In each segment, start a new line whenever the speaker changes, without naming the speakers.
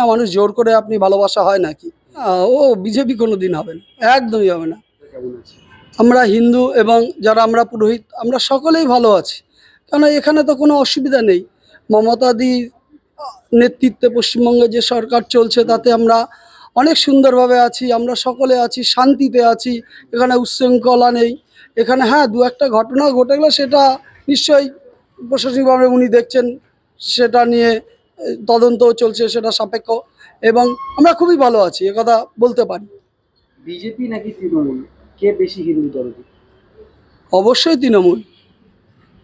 না, মানুষ জোর করে আপনি ভালোবাসা হয় নাকি? ও বিজেপি কোনো দিন হবে না, একদমই হবে না। আমরা হিন্দু এবং যারা আমরা পুরোহিত, আমরা সকলেই ভালো আছি। কেন এখানে তো কোনো অসুবিধা নেই। মমতাদি নেতৃত্বে পশ্চিমবঙ্গে যে সরকার চলছে, তাতে আমরা অনেক সুন্দরভাবে আছি, আমরা সকলে আছি, শান্তিতে আছি, এখানে উচ্ছৃঙ্খলা নেই। এখানে হ্যাঁ দু একটা ঘটনা ঘটে গেলে সেটা নিশ্চয়ই প্রশাসনিকভাবে উনি দেখছেন, সেটা নিয়ে এ, তদন্তও চলছে সেটা সাপেক্ষ। এবং আমরা খুবই ভালো আছি কথা বলতে পারি।
বিজেপি নাকি তৃণমূল? কে বেশি হিন্দু দরদি
অবশ্যই তৃণমূল।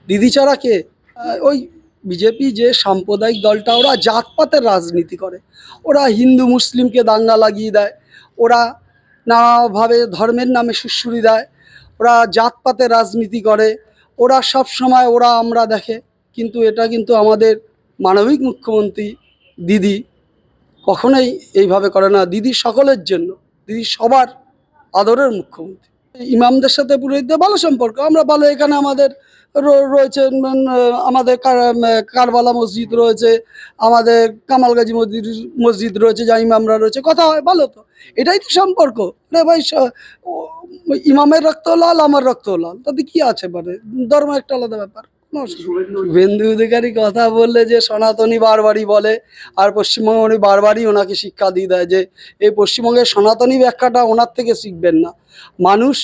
দিদি ছাড়া কে? ওই বিজেপি যে সাম্প্রদায়িক দলটা ওরা জাতপাতের রাজনীতি করে। ওরা হিন্দু মুসলিমকে দাঙ্গা লাগিয়ে দেয়। ওরা নানাভাবে ধর্মের নামে সুশ্রুরি দেয়। ওরা জাতপাতের রাজনীতি করে। ওরা সব সময় ওরা আমরা দেখে। কিন্তু এটা কিন্তু আমাদের মানবিক মুখ্যমন্ত্রী, দিদি কখনোই এইভাবে করে না। দিদি সকলের জন্য, দিদি সবার আদরের মুখ্যমন্ত্রী। ইমামদের সাথে পুরোহিতদের ভালো সম্পর্ক, আমরা ভালো। এখানে আমাদের রয়েছে আমাদের কার- কারবালা মসজিদ রয়েছে, আমাদের কামালগাজী মসজিদ মসজিদ রয়েছে যা ইমামরা রয়েছে, কথা হয়, ভালো তো। এটাই তো সম্পর্ক। রে ভাই ইমামের রক্ত লাল, আমার রক্ত লাল। তাতে কি আছে মানে? ধর্ম একটা আলাদা ব্যাপার।
শুভেন্দু
অধিকারী কথা বললে যে সনাতনী বারবারই বলে, আর পশ্চিমবঙ্গ উনি বারবারই ওনাকে শিক্ষা দিয়ে দেয় যে, এই পশ্চিমবঙ্গের সনাতনী ব্যাখ্যাটা ওনার থেকে শিখবেন না। মানুষ,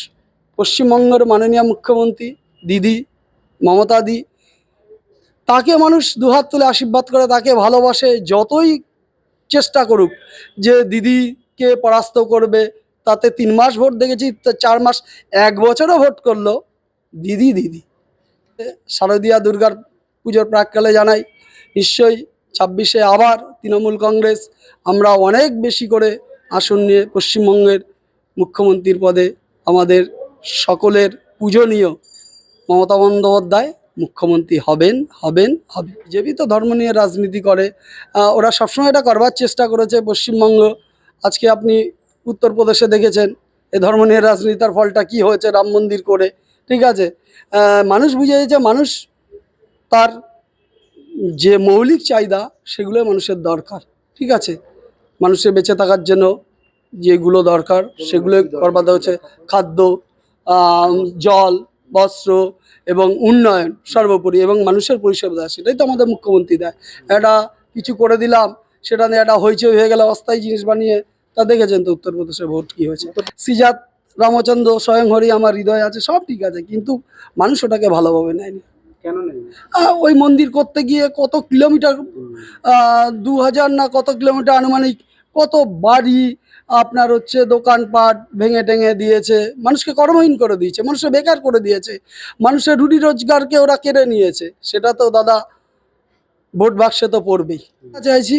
পশ্চিমবঙ্গের মাননীয় মুখ্যমন্ত্রী, দিদি মমতাদি তাকে মানুষ দুহাত তুলে আশীর্বাদ করে, তাকে ভালোবাসে যতই চেষ্টা করুক যে দিদিকে পরাস্ত করবে। তাতে তিন মাস ভোট দেখেছি চার মাস, এক বছরও ভোট করল দিদি দিদি। শারদীয়া দুর্গার পুজোর প্রাককালে জানাই, নিশ্চয়ই ছাব্বিশে আবার তৃণমূল কংগ্রেস আমরা অনেক বেশি করে আসন নিয়ে পশ্চিমবঙ্গের মুখ্যমন্ত্রীর পদে আমাদের সকলের পূজনীয় মমতা বন্দ্যোপাধ্যায় মুখ্যমন্ত্রী হবেন হবেন হবে বিজেপি তো ধর্ম নিয়ে রাজনীতি করে ওরা সবসময় এটা করবার চেষ্টা করেছে পশ্চিমবঙ্গ। আজকে আপনি উত্তরপ্রদেশে দেখেছেন, এ ধর্ম নিয়ে রাজনীতির ফলটা কি হয়েছে রাম মন্দির করে ঠিক আছে? মানুষ বুঝে গেছে মানুষ তার যে মৌলিক চাহিদা সেগুলো মানুষের দরকার, ঠিক আছে? মানুষের বেঁচে থাকার জন্য যেগুলো দরকার সেগুলো করবাদ হচ্ছে খাদ্য জল, বস্ত্র এবং উন্নয়ন সর্বোপরি এবং মানুষের পরিষেবা দেয় সেটাই তো আমাদের মুখ্যমন্ত্রী দেয়। একটা কিছু করে দিলাম, সেটা নিয়ে একটা হইচই হয়ে গেল, অস্থায়ী জিনিস বানিয়ে, তা দেখেছেন তো উত্তরপ্রদেশে ভোট কী হয়েছে? সিজাত রামচন্দ্র স্বয়ং হরি আমার হৃদয় আছে সব ঠিক আছে কিন্তু মানুষ ওটাকে ভালোভাবে নেয়নি।
কেন
ওই মন্দির করতে গিয়ে কত কিলোমিটার দু হাজার না কত কিলোমিটার আনুমানিক কত বাড়ি আপনার হচ্ছে দোকানপাট ভেঙে টেঙে দিয়েছে মানুষকে কর্মহীন করে দিয়েছে মানুষকে বেকার করে দিয়েছে মানুষের রুটি রোজগারকে ওরা কেড়ে নিয়েছে সেটা তো দাদা ভোট বাক্সে তো পড়বেই। চাইছি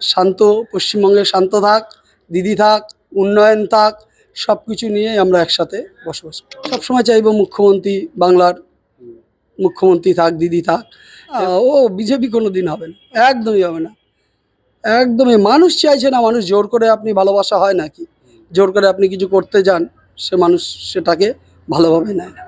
শান্ত পশ্চিমবঙ্গে শান্ত থাক দিদি থাক উন্নয়ন থাক সব কিছু নিয়ে আমরা একসাথে বসবাস করি। সবসময় চাইব মুখ্যমন্ত্রী বাংলার মুখ্যমন্ত্রী থাক, দিদি থাক। ও বিজেপি কোনো দিন হবে না, একদমই হবে না। একদমই, মানুষ চাইছে না মানুষ জোর করে আপনি ভালোবাসা হয় নাকি? জোর করে আপনি কিছু করতে যান, সে মানুষ সেটাকে ভালোভাবে নেয় না।